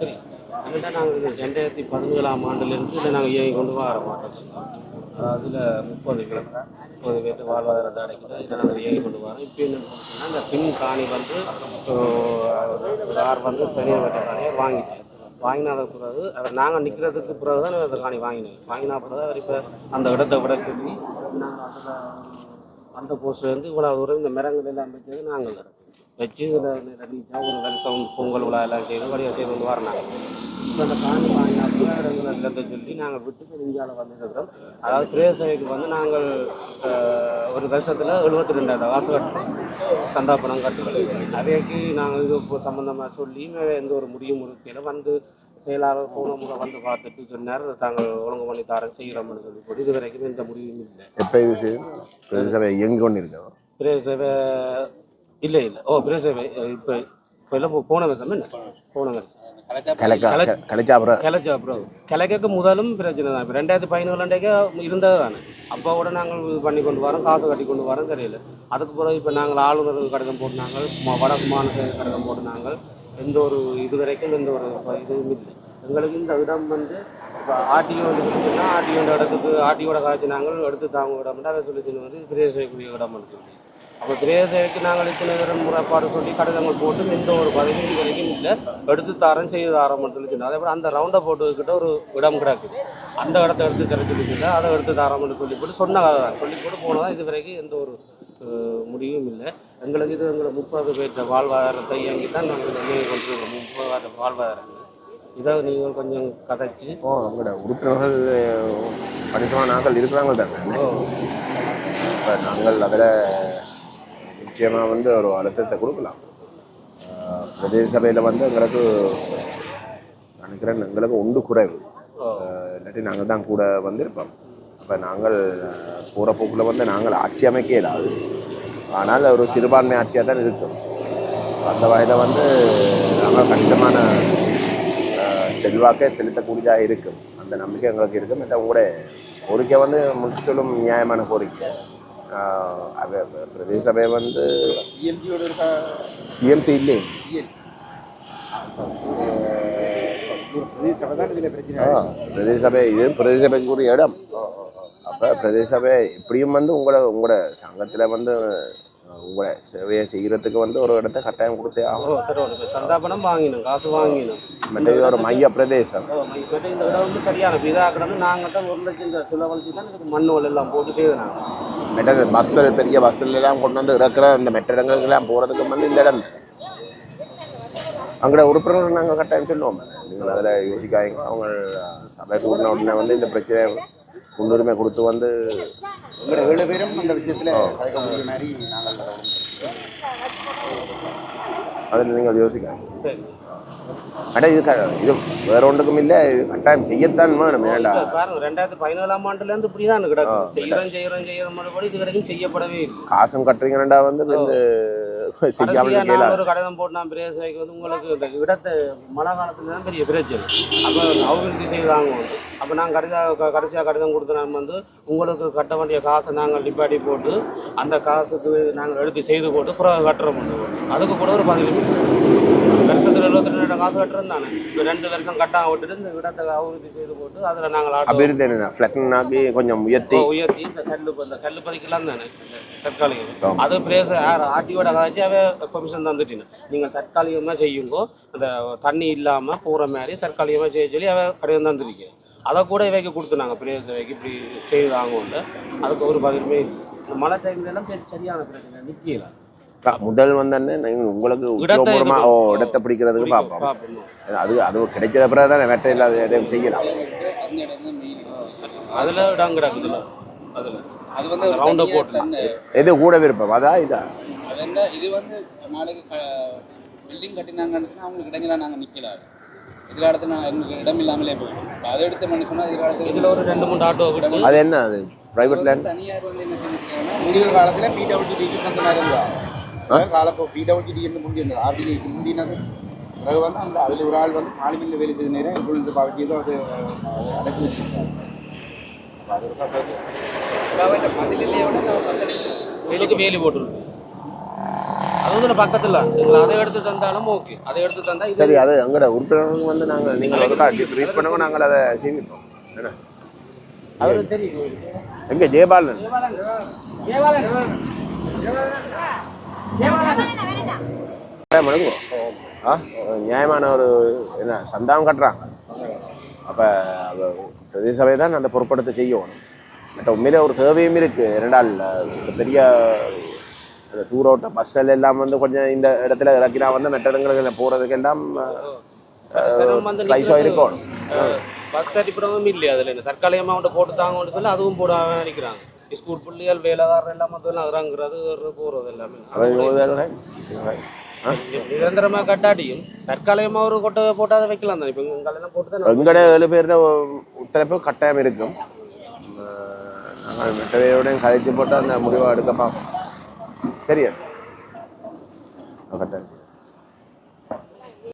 தெரியும் நாங்கள் இந்த ரெண்டாயிரத்தி பதினேழாம் ஆண்டுலேருந்து இதை நாங்கள் இயங்கி கொண்டு வர மாட்டோம் அதில் முப்பது கிழமை முப்பது பேர் வாழ்வாதாரத்தை அடைக்கிட்டு இதை நாங்கள் இயங்கி கொண்டு வரோம். இப்போ என்ன சொன்னால் இந்த பின் காணி வந்து ஒரு ஆறு வந்து பெரிய வட்ட காணியை வாங்கிட்டேன் வாங்கினாத பிறகு அதை நாங்கள் நிற்கிறதுக்கு பிறகு தான் அந்த காணி வாங்கினோம். வாங்கினா பிறகு அவர் இப்போ அந்த இடத்தை விட சொல்லி நாங்கள் அதில் அந்த போஸ்ட்லேருந்து இவ்வளோ தூரம் இந்த மரங்கள் எல்லாம் அமைச்சது நாங்கள் தரோம் வச்சு ரெடியாக ஒரு வருஷம் பொங்கல் விழா எல்லாம் செய்து வழியாக செய்து கொண்டு வரணாங்க இப்போ அந்த காணி இடங்கள் இல்லத்தை சொல்லி நாங்கள் விட்டு இந்தியாவில் வந்துருக்கிறோம். அதாவது பிரேசவைக்கு வந்து நாங்கள் ஒரு வருஷத்தில் எழுபத்தி ரெண்டாயிரம் காசு கட்டுறோம். சந்தாபனம் கட்டுறோம் அவைக்கு நாங்கள் இது இப்போ சம்மந்தமாக சொல்லி எந்த ஒரு முடியும் இருக்கையில் வந்து செயலாளர் போன முறை வந்து பார்த்துட்டு சொன்னார் தாங்கள் ஒழுங்கு பண்ணி தரேன் செய்கிறோம்னு சொல்லி போட்டு இது வரைக்கும் எந்த முடிவும் இல்லை. எப்போ இது செய்யும்? பிரதேச இயங்கி கொண்டு இருக்கோம் பிரேசவை இல்லை இல்லை. ஓ பிரேசவை இப்போ இப்போ எல்லாம் போன வருஷம் என்ன? போன வருஷம். கலைக்கா கலைச்சா அப்புறம் கிளச்சா ப்ரோ கிழக்கு முதலும் பிரச்சனை தான். இப்போ ரெண்டாயிரத்தி பதினேழுண்டேக்கே இருந்தது தானே. அப்போ கூட நாங்கள் இது பண்ணி கொண்டு வரோம் காசு கட்டி கொண்டு வரோம் தெரியல. அதுக்கு பிறகு இப்போ நாங்கள் ஆளுநருக்கு கடிதம் போட்டுனாங்க வடக்கு மாநில கடிதம் போட்டுனாங்க எந்த ஒரு இது வரைக்கும் எந்த ஒரு இதுவும் இல்லை. எங்களுக்கு இந்த இடம் வந்து இப்போ ஆர்டிஓ சொல்லிச்சுன்னா ஆர்டிஓட இடத்துக்கு ஆர்டிஓட காய்ச்சி நாங்கள் எடுத்து தாங்க இடம் அதை சொல்லி வந்து பிரேசைக்குரிய இடம் சொல்லி. அப்போ பிரேசைக்கு நாங்கள் இத்தனை நேரம் முறைப்பாடு சொல்லி கடிதங்கள் போட்டு எந்த ஒரு இது வரைக்கும் இல்லை. எடுத்து தரேன் செய்து தரோம்னு சொல்லி சொன்னோம் அதே போல் அந்த ரவுண்டை போட்டுக்கிட்ட ஒரு இடம் கிடக்குது அந்த இடத்த எடுத்து தர சொல்லி சொல்லி அதை எடுத்து தரோம்னு சொல்லி போட்டு சொன்ன கதை தான் சொல்லி போட்டு போனதான் இது வரைக்கும் எந்த ஒரு முடிவும் இல்லை. எங்களுக்கு இது எங்களை முப்பது பேர்த்த வாழ்வாதாரத்தை இயங்கி தான் நாங்கள் இயங்கி கொண்டிருக்கோம் முப்பது வாழ்வாதாரங்கள். இதை நீங்கள் கொஞ்சம் கதைச்சு. ஓ அவங்களோட உறுப்பினர்கள் கணிசமான நாங்கள் இருக்கிறாங்க தானே? இப்போ நாங்கள் அதில் நிச்சயமாக வந்து ஒரு அழுத்தத்தை கொடுக்கலாம். பிரதேச சபையில் வந்து எங்களுக்கு நினைக்கிறேன் எங்களுக்கு உண்டு குறைவு. இல்லாட்டி நாங்கள் தான் கூட வந்திருப்போம். அப்போ நாங்கள் போகிற போக்கில் வந்து நாங்கள் ஆட்சி அமைக்க இயலாது. ஆனால் ஒரு சிறுபான்மை ஆட்சியாக தான் இருக்கும். அந்த வகையில் வந்து நாங்கள் கணிசமான செல்வாக்கை செலுத்தக்கூடியதாக இருக்கும். அந்த நம்பிக்கை எங்களுக்கு இருக்கும். மற்ற கூட கோரிக்கை வந்து முற்றிலும் நியாயமான கோரிக்கை. ஆஹ் அவ- பிரதேச சபை வந்து சிஎம்சியோட இருக்கா? சிஎம்சி இல்லை சிஎல்சி பிரதேச சபை தான் இதில் பிரச்சனை ஆ, பிரதேச சபை இது பிரதேச சபைக்குரிய இடம் அப்போ பிரதேச சபை எப்படியும் வந்து உங்களோட உங்களோட சங்கத்தில் வந்து அஹ், உங்களோட சேவையை செய்கிறதுக்கு வந்து ஒரு இடத்த கட்டாயம் கொடுத்தே ஆகும் சந்தாபனம் வாங்கினோம் காசு வாங்கினோம். மற்ற இது ஒரு மைய பிரதேசம். இந்த இடம் வந்து சரியான இதாக கிடந்து நாங்கள் தான் ஒரு லட்சம் இந்த சிலவழிச்சு தான் இதுக்கு மண் வல் எல்லாம் போட்டு செய்தோம் மற்ற பஸ்ஸில் பெரிய பஸ்ஸில் எல்லாம் கொண்டு வந்து இறக்குற அந்த மெட்ட இடங்களுக்கெல்லாம் போகிறதுக்கு வந்து இந்த இடம். அங்கே உறுப்பினர்கள் நாங்கள் கட்டாயம் சொல்லுவோம். நீங்கள் அதில் யோசிக்காதீங்க. அவங்க சபை கூடின உடனே வந்து இந்த பிரச்சனை முன்னுரிமை கொடுத்து வந்து உங்களோட ஏழு பேரும் அந்த விஷயத்தில் கதைக்கக்கூடிய மாதிரி நாங்கள் அதில் நீங்கள் யோசிக்காங்க சரி. அடா இது க இது வேற ஒன்றுக்கும் இல்லை. இது கட்டாயம் செய்யத்தான் வேணும். பாருங்க ரெண்டாயிரத்தி பதினேழாம் ஆண்டுல இருந்து இப்படிதான் கிடக்கு செய்யறோம் செய்யறோம் செய்யறோம் இது வரைக்கும் செய்யப்படவே காசும் கட்டுறீங்கடா வந்து வந்து செய்யாமல் ஒரு கடிதம் போட்டு நான் பிரேசைக்கு வந்து உங்களுக்கு இந்த இடத்தை மழை காலத்துல தான் பெரிய பிரச்சனை. அப்போ அபிவிருத்தி செய்தாங்க அப்போ நான் கடிதா க- கடைசியா கடிதம் கொடுத்த நான் வந்து உங்களுக்கு கட்ட வேண்டிய காசை நாங்கள் டிப்பாட்டி போட்டு அந்த காசுக்கு நாங்கள் எழுதி செய்து போட்டு பிறகு கட்டுறோம் அதுக்கு கூட ஒரு பதினஞ்சு வருஷத்துல எழுபத்தி ரெண்டு காசு கட்டுறோம் தானே. ரெண்டு வருஷம் கட்டாம விட்டுட்டு இந்த இடத்தை அபிவிருத்தி செய்து போட்டு அதில் நாங்கள் அபிவிருத்தி என்ன? ஃப்ளட்னாக்கி கொஞ்சம் உயர்த்தி. உயர்த்தி. இந்த கல்லு இந்த கல்லு பதிக்கலாம் தானே? தற்காலிகம். அது பிரேச ஆர்டியோட கழிச்சு அவ பெர்மிஷன் தந்துட்டீங்க. நீங்கள் தற்காலிகமாக செய்யுங்கோ. அந்த தண்ணி இல்லாமல் போகிற மாதிரி தற்காலிகமாக செய்ய சொல்லி அவ கடிதம் தந்துருக்கேன் அதை கூட இவைக்கு கொடுத்துனாங்க பிரேச வைக்கு இப்படி செய்தாங்க அதுக்கு ஒரு பதிலுமே. இந்த மழை டைம்ல எல்லாம் சரி- சரியான பிரச்சனை. நிற்கல முதல் வந்தோடனே நீங்கள் உங்களுக்கு இடத்தை உத்தியோகபூர்வமா ஓ இடத்தை பிடிக்கிறதுக்கு பார்ப்போம். அது அது கிடைச்சத பிறகு தான் வெட்ட இல்லாத எதையும் செய்யலாம். அதில் இடம் கிடக்குதுல்ல அதில். அது வந்து ரவுண்டை போட்டு எது கூட விருப்பம்? அதா இதா? அது என்ன இது வந்து நாளைக்கு பில்டிங் கட்டினாங்கன்னு அவங்களுக்கு இடைஞ்சலா நாங்கள் நிற்கலாம் இதில் அடுத்து நான் எங்களுக்கு இடம் இல்லாமலே போயிடும். அதை எடுத்து பண்ணி சொன்னால் அடுத்து இதில் ஒரு ரெண்டு மூணு ஆட்டோ விட்டு. அது என்ன அது? பிரைவேட் லேண்ட் தனியார் வந்து என்ன செஞ்சுருக்காங்கன்னா முடிவு காலத்தில் பிடபிள்யூடிக்கு சொந்தமாக இருந்தா. காலப்போ பிடபிள்யூடி என்று முடிஞ்சிருந்தது ஆர்டிஐக்கு முந்தினது பிறகு வந்து அந்த அதில் ஒரு ஆள் வந்து காலிமில்ல வேலை செய்த நேரம் இன்ஃபுளுன்ஸ் பாவச்சியதோ அது அடைச்சி வச்சிருக்காரு இதுக்கு வேலி போட்டுருக்கு. அது வந்து பக்கத்துல. எங்களை அதை எடுத்து தந்தாலும் ஓகே அதை எடுத்து தந்தா சரி அது எங்களோட உறுப்பினர்களுக்கு வந்து நாங்கள் நீங்கள் ஒருக்கா ட்ரீட் பண்ணுங்க நாங்கள் அதை செய்விப்போம் என்ன? அவருக்கு தெரியும். எங்கே? ஜெயபாலன். நியாயமான ஒரு என்ன சந்தானம் கட்டுறாங்க அப்போ பிரதேச சபை தான் அந்த பொறுப்படுத்த செய்யணும். மற்ற உண்மையிலே ஒரு தேவையும் இருக்குது இரண்டால் இந்த பெரிய அந்த தூரோட்ட பஸ்ஸில் எல்லாம் வந்து கொஞ்சம் இந்த இடத்துல இறக்கினா வந்து மற்ற இடங்களுக்கு போகிறதுக்கு எல்லாம் ஸ்லைஸாக இருக்கும் பஸ் கட்டிப்புறமும் இல்லையா அதுல என்ன? தற்காலிகமாக அவன்கிட்ட போட்டு தாங்கன்னு சொல்லி அதுவும் போடாம நினைக்கிறாங்க ஸ்கூல் பிள்ளைகள் வேலைக்காரர் எல்லாம் மொத்தம் இறங்குறது போறது எல்லாமே. நிரந்தரமா கட்டாட்டியும் தற்காலிகமா ஒரு கொட்டை போட்டாத வைக்கலாம் தான் இப்போ எல்லாம் போட்டு தான் எங்கட ஏழு பேர் உத்தரப்பு கட்டாயம் இருக்கும் நாங்கள் மற்றவையோடையும் கதைச்சு போட்டு அந்த முடிவை எடுக்க பார்ப்போம் சரியா கட்டாயம்